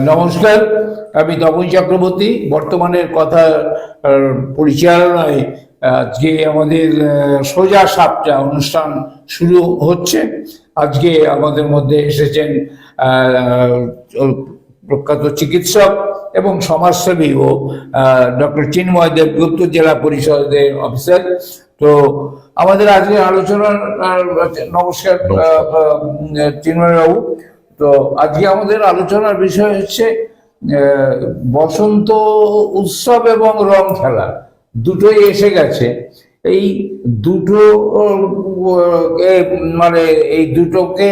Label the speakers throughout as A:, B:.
A: নমস্কার আমি তপন চক্রবর্তী। বর্তমানের কথা পরিচালনায় আজকে আমাদের সোজা সাপটা অনুষ্ঠান শুরু হচ্ছে। আজকে আমাদের মধ্যে এসেছেন প্রখ্যাত চিকিৎসক এবং সমাজসেবী ও ডক্টর চিন্ময় দেবগুপ্ত জেলা পরিষদের অফিসার। তো আমাদের আজকে আলোচনার নমস্কার আহ, আহ, চিন্ময় বাবু। তো আজকে আমাদের আলোচনার বিষয় হচ্ছে বসন্ত উৎসব এবং রং খেলা, দুটোই এসে গেছে। এই দুটো মানে এই দুটোকে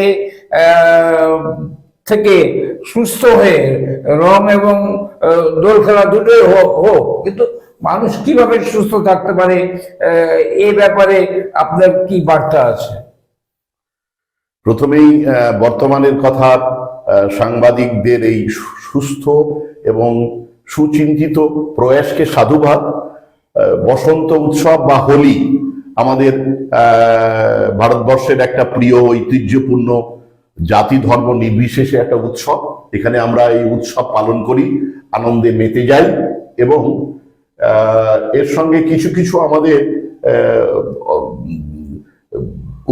A: থেকে সুস্থ হয়ে রং এবং দোল খেলা দুটোই হোক, কিন্তু মানুষ কীভাবে সুস্থ থাকতে পারে এ ব্যাপারে আপনার কি বার্তা আছে?
B: প্রথমেই বর্তমানের কথা সাংবাদিকদের এই সুস্থ এবং সুচিন্তিত প্রয়াসকে সাধুবাদ বসন্ত উৎসব বা হোলি আমাদের ভারতবর্ষের একটা প্রিয়, ঐতিহ্যপূর্ণ জাতি ধর্ম নির্বিশেষে একটা উৎসব। এখানে আমরা এই উৎসব পালন করি, আনন্দে মেতে যাই এবং এর সঙ্গে কিছু কিছু আমাদের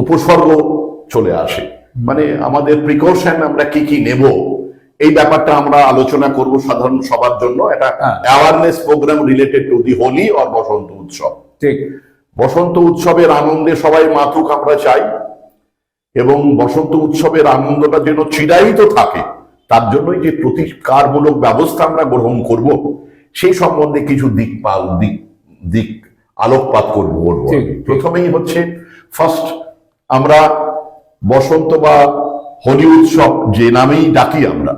B: উপসর্গ চলে আসে। মানে আমাদের প্রিকশন আমরা কি কি নেব এই ব্যাপারটা আমরা আলোচনা করব সাধারণ সবার জন্য। এটা। Awareness program related to the Holi or Basanta Utsav
A: ঠিক।
B: বসন্ত উৎসবের আনন্দে সবাই মাথুক আমরা চাই। এবং বসন্ত উৎসবের আনন্দটা যেন চিরায়িত থাকে তার জন্যই যে প্রতিকারমূলক ব্যবস্থা আমরা গ্রহণ করব সেই সম্বন্ধে কিছু দিক পা- দিক দিক আলোকপাত করব। প্রথমেই হচ্ছে ফার্স্ট আমরা বসন্ত বা হোলি উৎসব যে নামেই ডাকি আমরা,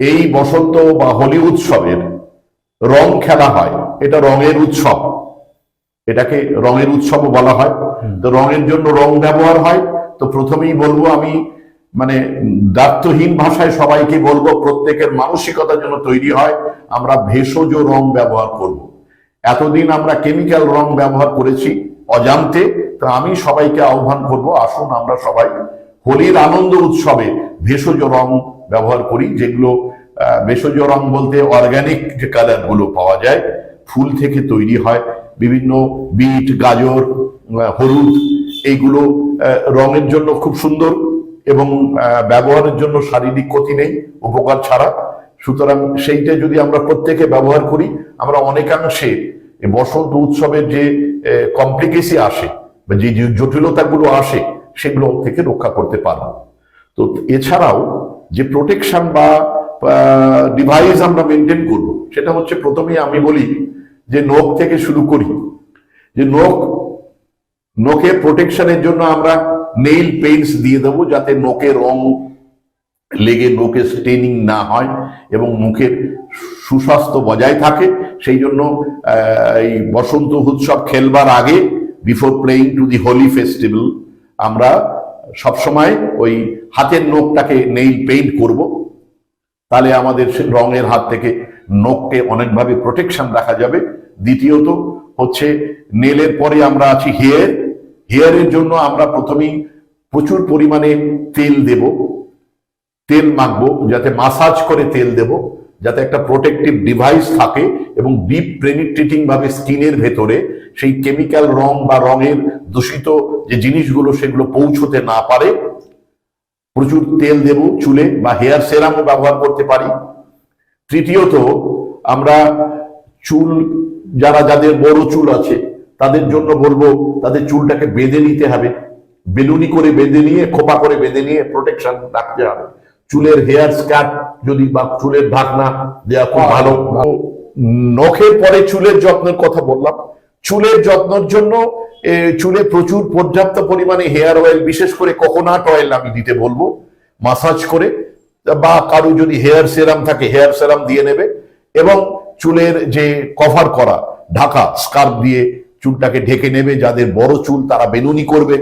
B: এই বসন্ত বা হোলি উৎসবের রং খেলা হয়। এটা রঙের উৎসব। এটাকে রঙের উৎসবও বলা হয়। তো রঙের জন্য রং ব্যবহার হয়। তো প্রথমেই বলব আমি মানে দায়িত্বহীন ভাষায় সবাইকে বলব, প্রত্যেকের মানসিকতা যেন তৈরি হয়, আমরা ভেষজ রং ব্যবহার করব। এতদিন আমরা কেমিক্যাল রং ব্যবহার করেছি। অজান্তে, তো আমি সবাইকে আহ্বান করব, আসুন আমরা সবাই হোলির আনন্দ উৎসবে ভেষজ রং ব্যবহার করি, যেগুলো ভেষজ রং বলতে অর্গানিক যে কালারগুলো পাওয়া যায়, ফুল থেকে তৈরি হয়, বিভিন্ন বিট, গাজর হলুদ, এইগুলো রঙের জন্য খুব সুন্দর এবং ব্যবহারের জন্য শারীরিক ক্ষতি নেই, উপকার ছাড়া। সুতরাং সেইটা যদি আমরা প্রত্যেকে ব্যবহার করি, আমরা অনেকাংশে বসন্ত উৎসবের যে কমপ্লিকেসি আসে বা যে জটিলতাগুলো আসে, সেগুলো থেকে রক্ষা করতে পারব। তো এছাড়াও যে প্রোটেকশন বা ডিভাইস আমরা মেনটেন করব, সেটা হচ্ছে প্রথমেই আমি বলি যে নখ থেকে শুরু করি। যে নখ, নখের প্রোটেকশনের জন্য আমরা নেইল পেইন্টস দিয়ে দেবো যাতে নখের রং লেগে নখে স্টেনিং না হয় এবং মুখের সুস্বাস্থ্য বজায় থাকে। সেই জন্য এই বসন্ত উৎসব খেলবার আগে before playing to the Holi festival আমরা সবসময় ওই হাতের নখটাকে নেইল পেইন্ট করব। তাহলে আমাদের রঙের হাত থেকে নখকে অনেকভাবে প্রোটেকশন রাখা যাবে। দ্বিতীয়ত হচ্ছে নেলের পরে আমরা আছি হেয়ার হেয়ারের জন্য আমরা প্রথমেই প্রচুর পরিমাণে তেল দেব। তেল মাখবো, যাতে মাসাজ করে তেল দেব। যাতে একটা প্রোটেক্টিভ ডিভাইস থাকে এবং ডিপ পেনিট্রেটিং ভাবে স্কিনের ভেতরে সেই কেমিক্যাল রং বা রঙের দূষিত যে জিনিসগুলো সেগুলো পৌঁছতে না পারে প্রচুর তেল দেব চুলে বা হেয়ার সেরামও ব্যবহার করতে পারি। তৃতীয়ত আমরা চুল যারা যাদের বড় চুল আছে তাদের জন্য বলব তাদের চুলটাকে বেঁধে নিতে হবে। বেলুনি করে বেঁধে নিয়ে খোপা করে বেঁধে নিয়ে প্রোটেকশন রাখতে হবে। চুলের হেয়ার স্ক্যাট যদি বা চুলের ঢাকনা দেওয়া খুব ভালো। নখের পরে চুলের যত্নের কথা বললাম। চুলের যত্নের জন্য চুলে প্রচুর পর্যাপ্ত পরিমাণে হেয়ার অয়েল বিশেষ করে কোকোনাট অয়েল আমি দিতে বলব মাসাজ করে, বা কারও যদি হেয়ার সেরাম থাকে হেয়ার সেরাম দিয়ে নেবে এবং চুলের যে কভার করা, ঢাকা স্কার্ফ দিয়ে চুলটাকে ঢেকে নেবে, যাদের বড় চুল তারা বেনুনি করবে,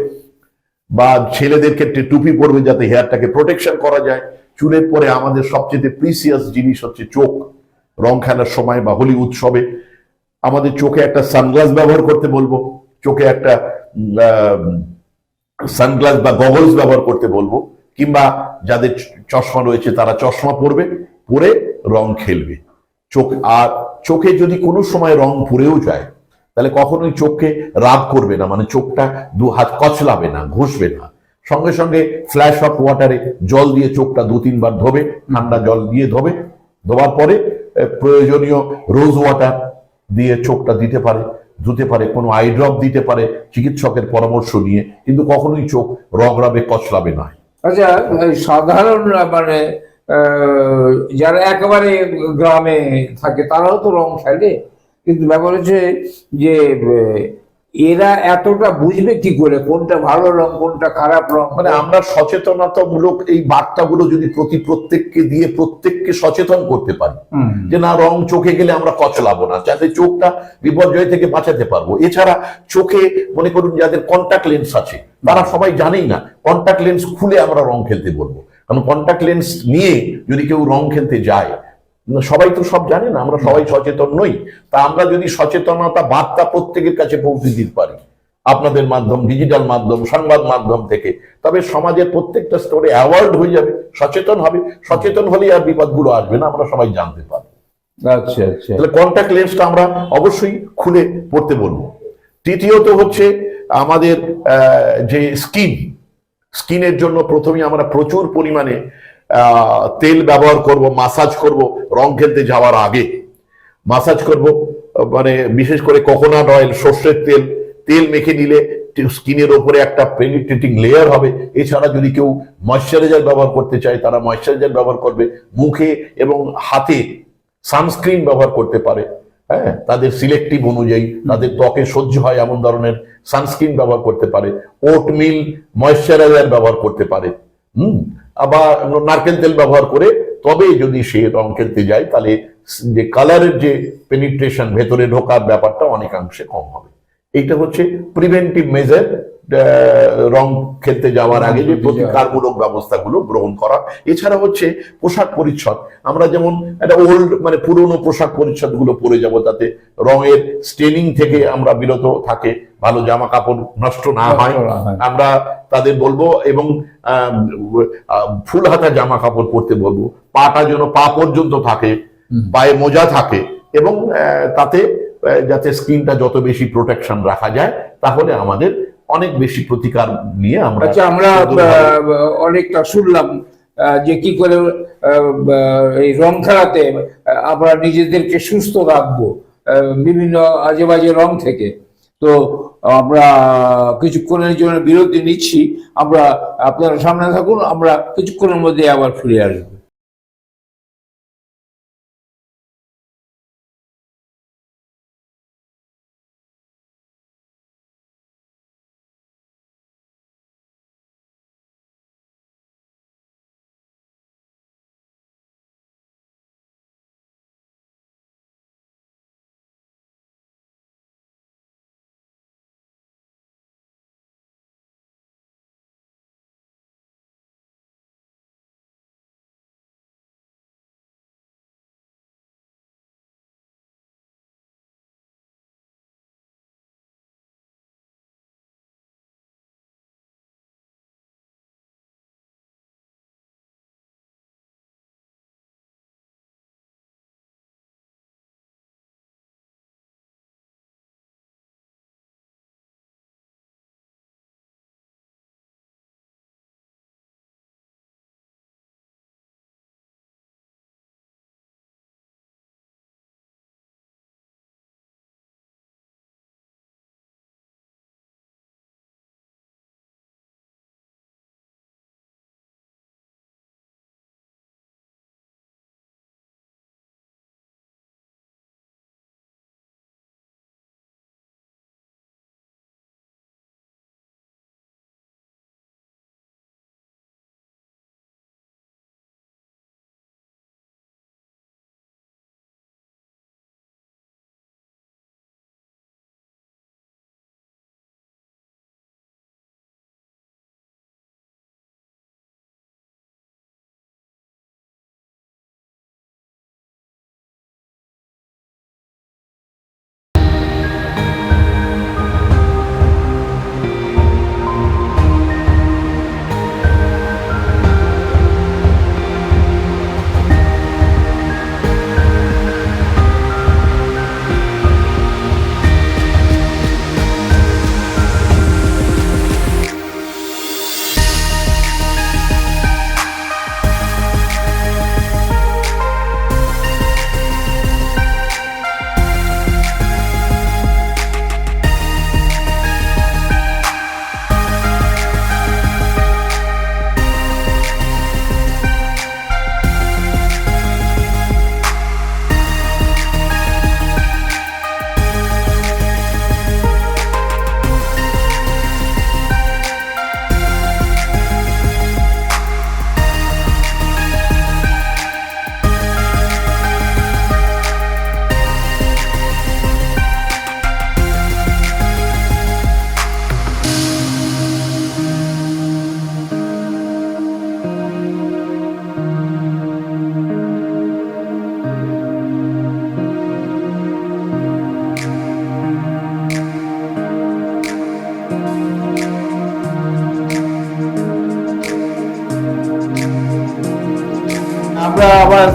B: বা ছেলেদের ক্ষেত্রে টুপি পরবে যাতে হেয়ারটাকে প্রোটেকশন করা যায়। চুলের পরে আমাদের সবচেয়ে প্রিসিয়াস জিনিস হচ্ছে চোখ। রং খেলার সময় বা হোলি উৎসবে আমাদের চোখে একটা সানগ্লাস ব্যবহার করতে বলব, চোখে একটা সানগ্লাস বা গগলস ব্যবহার করতে বলব, কিংবা যাদের চশমা রয়েছে তারা চশমা পরবে, পরে রং খেলবে। চোখ, আর চোখে যদি কোনো সময় রং পুড়েও যায়, তাহলে কখনোই চোখকে রাব করবে না মানে চোখটা দু হাত কচলাবে না, ঘষবে না। সঙ্গে সঙ্গে ফ্ল্যাশ অফ ওয়াটারে জল দিয়ে চোখটা দু তিনবার ধোবে, ঠান্ডা জল দিয়ে ধোবে, ধোবার পরে প্রয়োজনীয় রোজ ওয়াটার দিয়ে চোখটা দিতে পারে, ধুতে পারে, কোনো আইড্রপ দিতে পারে চিকিৎসকের পরামর্শ নিয়ে, কিন্তু কখনোই চোখ রগড়াবে, কচলাবে না।
A: আচ্ছা সাধারণ মানে যারা একেবারে গ্রামে থাকে, তারাও তো রং খেলে কিন্তু ব্যাপার হচ্ছে যে এরা এতটা বুঝবে কি করে? কোনটা ভালো রং কোনটা খারাপ রং?
B: মানে আমরা সচেতনতামূলক এই বার্তাগুলো যদি প্রতি প্রত্যেককে দিয়ে প্রত্যেককে সচেতন করতে পারি যে না রং চোখে গেলে আমরা কচলাবো না যাতে চোখটা বিপর্যয় থেকে বাঁচাতে পারব। এছাড়া চোখে মনে করুন যাদের কন্টাক্ট লেন্স আছে তারা সবাই জানেই না কন্টাক্ট লেন্স খুলে আমরা রং খেলতে বলব। কারণ কন্টাক্ট লেন্স নিয়ে যদি কেউ রং খেলতে যায় সবাই তো সব জানে না আমরা সবাই সচেতন নই। তা আমরা যদি সচেতনতা বার্তা প্রত্যেকের কাছে পৌঁছে দিতে পারি আপনাদের মাধ্যম ডিজিটাল মাধ্যম সংবাদ মাধ্যম থেকে তবে সমাজের প্রত্যেকটা স্তরে অ্যাওয়ার্ড হয়ে যাবে সচেতন হবে। সচেতন হলেই আর বিপদগুলো আসবে না আমরা সবাই জানতে পারব।
A: আচ্ছা আচ্ছা।
B: তাহলে কন্ট্যাক্ট লেন্সটা আমরা অবশ্যই খুলে পড়তে বলব। তৃতীয়ত হচ্ছে আমাদের আহ, যে স্কিন স্কিনের জন্য প্রথমে আমরা প্রচুর পরিমাণে তেল ব্যবহার করব মাসাজ করব, রং খেলতে যাওয়ার আগে। মাসাজ করব মানে বিশেষ করে কোকোনাট অয়েল সর্ষের তেল তেল মেখে নিলে স্কিনের ওপরে একটা পেনিট্রেটিং লেয়ার হবে। এছাড়া যদি কেউ ময়শ্চারাইজার ব্যবহার করতে চায়, তারা ময়শ্চারাইজার ব্যবহার করবে। মুখে এবং হাতে সানস্ক্রিন ব্যবহার করতে পারে। হ্যাঁ তাদের সিলেক্টিভ অনুযায়ী তাদের ত্বকে সহ্য হয় এমন ধরনের সানস্ক্রিন ব্যবহার করতে পারে। ওটমিল ময়শ্চারাইজার ব্যবহার করতে পারে। হুম আবার নারকেল তেল ব্যবহার করে তবে যদি সে রং খেলতে যায়, তাহলে যে কালারের যে পেনিট্রেশন ভেতরে ঢোকার ব্যাপারটা অনেকাংশে কম হবে। এইটা হচ্ছে প্রিভেন্টিভ মেজার রং খেলতে যাওয়ার আগে যে প্রতিকারমূলক ব্যবস্থাগুলো গ্রহণ করা। এছাড়া হচ্ছে পোশাক পরিচ্ছদ। আমরা যেমন একটা ওল্ড মানে পুরনো পোশাক পরিচ্ছদগুলো পরে যাব তাতে রঙের স্টেনিং থেকে আমরা বিরত থাকে ভালো জামা কাপড় নষ্ট না হয়।
A: আমরা
B: তাদের বলব এবং ফুল হাতা জামা কাপড় পরতে বলব। পাটা যেন পা পর্যন্ত থাকে পায়ে মোজা থাকে এবং তাতে যাতে স্কিনটা যত বেশি প্রোটেকশন রাখা যায় তাহলে আমাদের অনেক বেশি প্রতিকার নিয়ে আমরা
A: আচ্ছা আমরা অনেকটা শুনলাম যে কি করে এই রং খেলাতে আমরা নিজেদেরকে সুস্থ রাখব বিভিন্ন আজে বাজে রং থেকে। তো আমরা কিছুক্ষণের জন্য বিরতি নিচ্ছি আমরা আপনারা সামনে থাকুন আমরা কিছুক্ষণের মধ্যে আবার ফিরে আসব।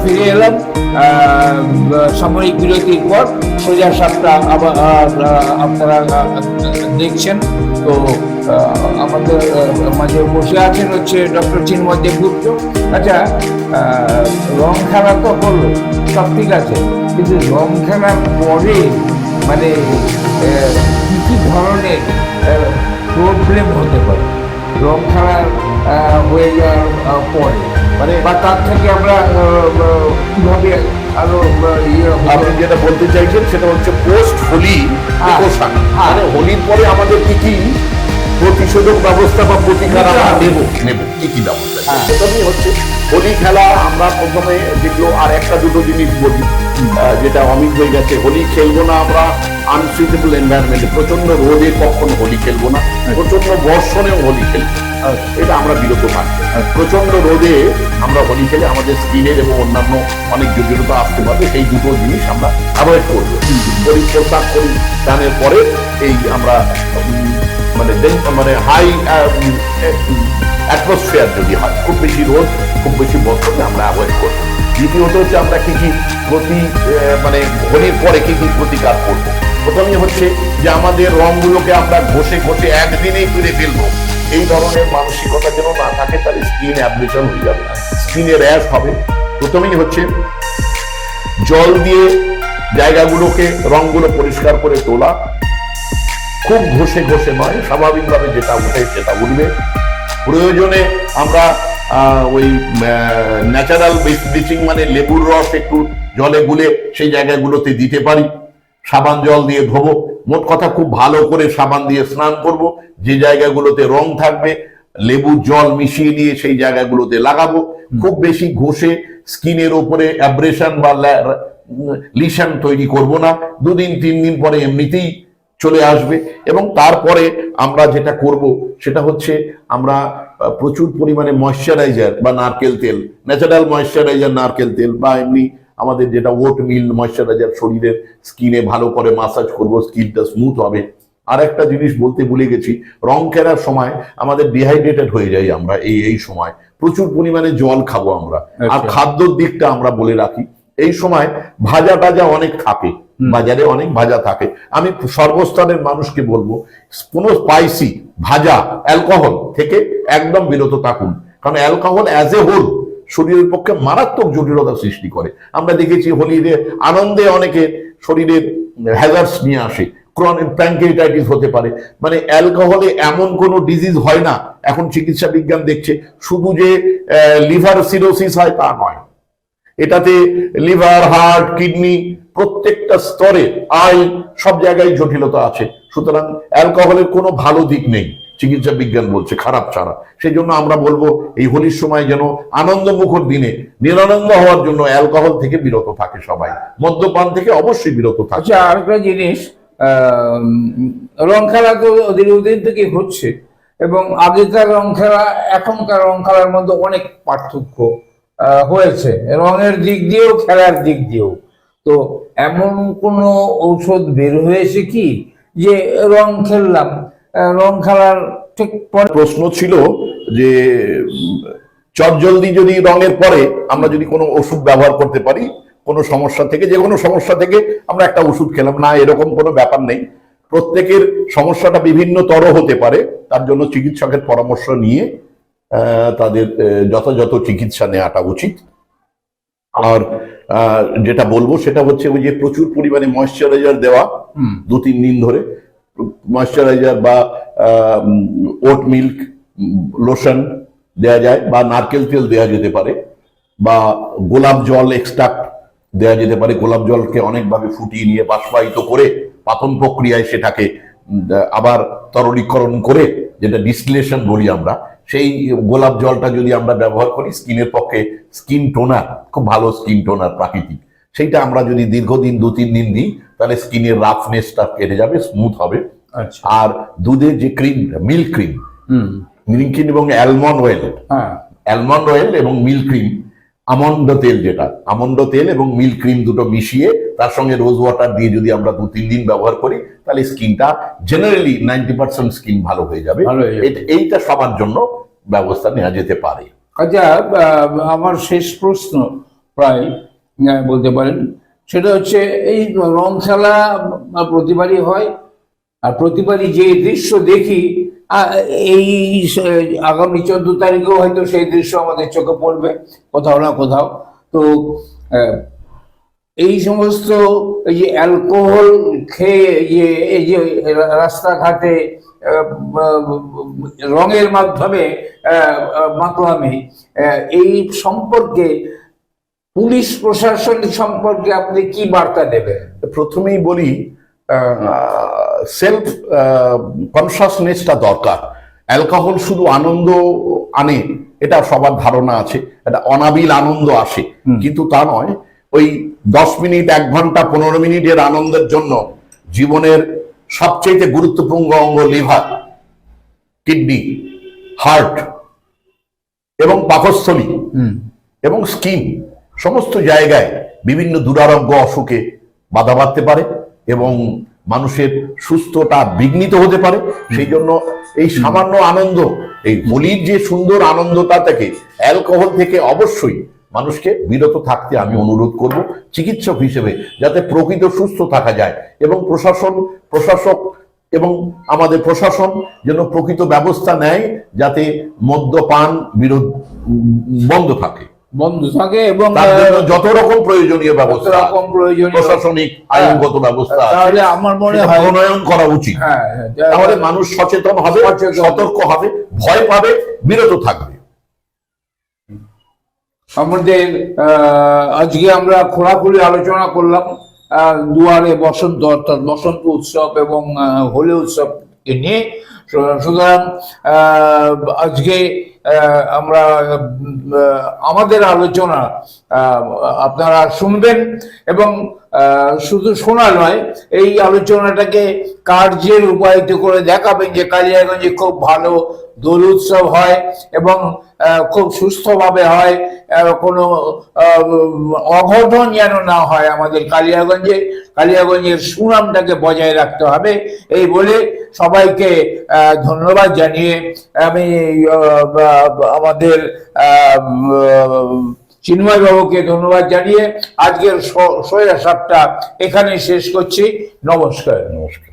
A: ফিরে এলাম সাময়িক বিরতির পর সোজা সাপটা আবার আপনারা দেখছেন। তো আমাদের মাঝে বসে আছেন হচ্ছে ডক্টর চিন্ময় দেবগুপ্ত। আচ্ছা রং খেলা তো হলো, সব ঠিক আছে, কিন্তু রং খেলার পরে মানে কি কি ধরনের প্রবলেম হতে পারে? রং খেলার হয়ে যাওয়ার পরে। মানে বা তার থেকে আমরা কীভাবে আরও ইয়ে
B: আপনি যেটা বলতে চাইছেন সেটা হচ্ছে পোস্ট হোলি
A: হ্যাঁ,
B: প্রিকশন
A: হ্যাঁ।
B: মানে হোলির পরে আমাদের কি কি প্রতিষেধক ব্যবস্থা বা প্রতিকার আমরা নেব? নেব। কি কি ব্যবস্থা
A: হ্যাঁ।
B: প্রথমেই হচ্ছে হোলি খেলা আমরা প্রথমে যেগুলো আর একটা দুটো জিনিস বলি। যেটা অমিত হয়ে গেছে হোলি খেলব না আমরা আনসুইটেবল এনভায়রনমেন্টে প্রচণ্ড রোদে কখনো হোলি খেলব না? প্রচণ্ড বর্ষণেও হোলি খেলব। এটা আমরা বিরত থাকব প্রচণ্ড রোদে আমরা হোলি খেলে আমাদের স্কিনের এবং অন্যান্য অনেক জটিলতা আসতে পারবে সেই দুটো জিনিস আমরা অ্যাভয়েড করব। পরি পোশাক পরিধানের পরে এই আমরা মানে মানে হাই অ্যাটমসফিয়ার যদি হয়, খুব বেশি রোদ, খুব বেশি বর্ষণে আমরা অ্যাভয়েড করব। দ্বিতীয়ত হচ্ছে আমরা কি কি প্রতি মানে হোলির পরে কি কি প্রতিকার করব? প্রথমে হচ্ছে যে আমাদের রংগুলোকে আমরা ঘষে ঘষে একদিনেই ফিরে ফেলব। এই ধরনের মানসিকতা যেন না থাকে তাহলে স্কিন অ্যাবলেশন হয়ে যাবে। না স্কিনে র্যাশ হবে। প্রথমেই হচ্ছে জল দিয়ে জায়গাগুলোকে, রংগুলো পরিষ্কার করে তোলা। খুব ঘষে ঘষে নয়, স্বাভাবিকভাবে যেটা উঠে সেটা উঠবে। প্রয়োজনে আমরা ওই ন্যাচারাল ব্লিচিং মানে লেবুর রস একটু জলে গুলে সেই জায়গাগুলোতে দিতে পারি। সাবান জল দিয়ে ধোবো। মোট কথা খুব ভালো করে সাবান দিয়ে স্নান করব। যে জায়গাগুলোতে রং থাকবে লেবুর জল মিশিয়ে নিয়ে সেই জায়গাগুলোতে লাগাবো। খুব বেশি ঘষে স্কিনের ওপরে অ্যাব্রেশন বা লিশন তৈরি করব না। দুদিন, তিন দিন পরে এমনিতেই চলে আসবে। এবং তারপরে আমরা যেটা করব, সেটা হচ্ছে আমরা প্রচুর পরিমাণে ময়শ্চারাইজার বা নারকেল তেল ন্যাচারাল ময়শ্চারাইজার নারকেল তেল বা এমনি আমাদের যেটা ওট মিল ময়শ্চারাইজার শরীরের স্কিনে ভালো করে মাসাজ করব স্কিনটা স্মুথ হবে। আর একটা জিনিস বলতে ভুলে গেছি রং খেলার সময় আমাদের ডিহাইড্রেটেড হয়ে যাই আমরা এই এই সময়। প্রচুর পরিমাণে জল খাব আমরা। আর
A: আচ্ছা।
B: খাদ্যর দিকটা আমরা বলে রাখি এই সময় ভাজা টাজা অনেক থাকে বাজারে অনেক ভাজা থাকে। আমি সর্বস্তরের মানুষকে বলব কোনো স্পাইসি ভাজা অ্যালকোহল থেকে একদম বিরত থাকুন। কারণ অ্যালকোহল অ্যাজ এ হোল শরীরের পক্ষে মারাত্মক জটিলতা সৃষ্টি করে। আমরা দেখেছি হোলিতে আনন্দে অনেকে শরীরের হ্যাজার্স নিয়ে আসে। ক্রনিক প্যাঙ্কেটাইটিস হতে পারে। মানে অ্যালকোহলে এমন কোনো ডিজিজ হয় না। এখন চিকিৎসা বিজ্ঞান দেখছে, শুধু যে লিভার সিরোসিস হয় তা নয়। এটাতে লিভার, হার্ট, কিডনি প্রত্যেকটা স্তরে আই সব জায়গায় জটিলতা আছে। সুতরাং অ্যালকোহলের কোনো ভালো দিক নেই। চিকিৎসা বিজ্ঞান বলছে, খারাপ ছাড়া। সেই জন্য আমরা বলব, এই হোলির সময় যেন আনন্দ মুখর দিনে, নিরানন্দ হওয়ার জন্য অ্যালকোহল থেকে বিরত থাকে সবাই। মদ্যপান থেকে অবশ্যই বিরত থাকে।
A: আর একটা জিনিস রং খেলা তো দীর্ঘদিন থেকে হচ্ছে, এবং আগেকার রং খেলা, এখনকার রং খেলার মধ্যে অনেক পার্থক্য হয়েছে। রঙের দিক দিয়েও, খেলার দিক দিয়েও। তো এমন কোনো ঔষধ বের হয়েছে কি, যে রং খেললাম রং খেলার ঠিক পরে
B: প্রশ্ন ছিল যে চটজলদি যদি রঙের পরে আমরা যদি কোনো ওষুধ ব্যবহার করতে পারি কোনো সমস্যা থেকে যে কোনো সমস্যা থেকে আমরা একটা ওষুধ খেলাম। না এরকম কোনো ব্যাপার নেই। প্রত্যেকের সমস্যাটা বিভিন্ন তর হতে পারে। তার জন্য চিকিৎসকের পরামর্শ নিয়ে তাদের যথাযথ চিকিৎসা নেওয়াটা উচিত। আর যেটা বলব সেটা হচ্ছে ওই যে প্রচুর পরিমাণে ময়শ্চারাইজার দেওয়া
A: হুম,
B: দু তিন দিন ধরে। ময়শ্চারাইজার বা ওট মিল্ক লোশন দেয়া যায় বা নারকেল তেল দেয়া যেতে পারে বা গোলাপ জল এক্সট্রাক্ট দেয়া যেতে পারে। গোলাপ জলকে অনেকভাবে ফুটিয়ে নিয়ে বাষ্পায়িত করে পাতন প্রক্রিয়ায় সেটাকে আবার তরলীকরণ করে যেটা ডিস্টিলেশন বলি আমরা, সেই গোলাপ জলটা যদি আমরা ব্যবহার করি, স্কিনের পক্ষে স্কিন টোনার খুব ভালো স্কিন টোনার প্রাকৃতিক। সেইটা আমরা যদি দীর্ঘদিন দু তিন দিন দিই তাহলে স্কিনের রাফনেসটা কেটে যাবে স্মুথ হবে।
A: আচ্ছা।
B: আর দুধের যে ক্রিম মিল্ক ক্রিম
A: হুম।
B: মিল্ক ক্রিম এবং অ্যালমন্ড অয়েল
A: হ্যাঁ।
B: অ্যালমন্ড অয়েল এবং মিল্ক ক্রিম আমন্ড তেল যেটা আমন্ড তেল এবং মিল্ক ক্রিম দুটো মিশিয়ে তার সঙ্গে রোজ ওয়াটার দিয়ে যদি আমরা দু তিন দিন ব্যবহার করি তাহলে স্কিনটা জেনারেলি নাইনটি পার্সেন্ট স্কিন ভালো হয়ে যাবে। এইটা সবার জন্য ব্যবস্থা নেওয়া যেতে পারে।
A: আচ্ছা আমার শেষ প্রশ্ন প্রায় বলতে পারেন। সেটা হচ্ছে এই রং খেলা প্রতিবারই হয়। আর প্রতিবারই যে দৃশ্য দেখি এই আগামী চোদ্দ তারিখেও হয়তো সেই দৃশ্য আমাদের চোখে পড়বে কোথাও না কোথাও। তো এই সমস্ত এই যে অ্যালকোহল খেয়ে যে, এই যে রাস্তাঘাটে রঙের মাধ্যমে মাতলামি এই সম্পর্কে পুলিশ প্রশাসন সম্পর্কে আপনি কি বার্তা দেবেন?
B: প্রথমেই বলি সেলফ কনসাসনেসটা দরকার। অ্যালকোহল শুধু আনন্দ আনে এটা সবার ধারণা আছে। এটা অনাবিল আনন্দ আসে। কিন্তু তা নয় ওই দশ মিনিট এক ঘণ্টা পনেরো মিনিটের আনন্দের জন্য জীবনের সবচেয়ে গুরুত্বপূর্ণ অঙ্গ লিভার কিডনি হার্ট এবং পাকস্থলী এবং স্কিন সমস্ত জায়গায় বিভিন্ন দুরারোগ্য অসুখে বাধা বাঁধতে পারে এবং মানুষের সুস্থতা বিঘ্নিত হতে পারে। সেই জন্য এই সামান্য আনন্দ, এই হোলির যে সুন্দর আনন্দটা থেকে, অ্যালকোহল থেকে অবশ্যই মানুষকে বিরত থাকতে আমি অনুরোধ করব চিকিৎসক হিসেবে, যাতে প্রকৃত সুস্থ থাকা যায় এবং প্রশাসন, প্রশাসক এবং আমাদের প্রশাসন যেন প্রকৃত ব্যবস্থা নেয় যাতে মদ্যপান বিরোধ বন্ধ থাকে।
A: বন্ধ থাকে এবং
B: যত রকম প্রয়োজনীয় ব্যবস্থা
A: রকম প্রয়োজনীয়
B: প্রশাসনিক আইনগত ব্যবস্থা
A: তাহলে আমার মনে হয়
B: প্রণয়ন করা উচিত।
A: হ্যাঁ হ্যাঁ,
B: তাহলে মানুষ সচেতন হবে সতর্ক হবে ভয় পাবে বিরত থাকবে।
A: আমাদের আহ, আজকে আমরা খোলাখুলি আলোচনা করলাম আহ, দুয়ারে বসন্ত অর্থাৎ বসন্ত উৎসব এবং হোলি উৎসবকে নিয়ে। সুতরাং আজকে আমরা আমাদের আলোচনা আপনারা শুনবেন এবং শুধু শোনা নয়, এই আলোচনাটাকে কার্যে রূপায়িত করে দেখাবেন যে কালিয়াগঞ্জে খুব ভালো দোল উৎসব হয় এবং খুব সুস্থভাবে হয় কোনো অঘটন যেন না হয় আমাদের কালিয়াগঞ্জে, কালিয়াগঞ্জের সুনামটাকে বজায় রাখতে হবে। এই বলে সবাইকে ধন্যবাদ জানিয়ে আমি আমাদের চিন্ময় বাবুকে ধন্যবাদ জানিয়ে আজকের সোয়া সাপটা এখানে শেষ করছি। নমস্কার।
B: নমস্কার।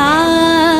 C: 啊。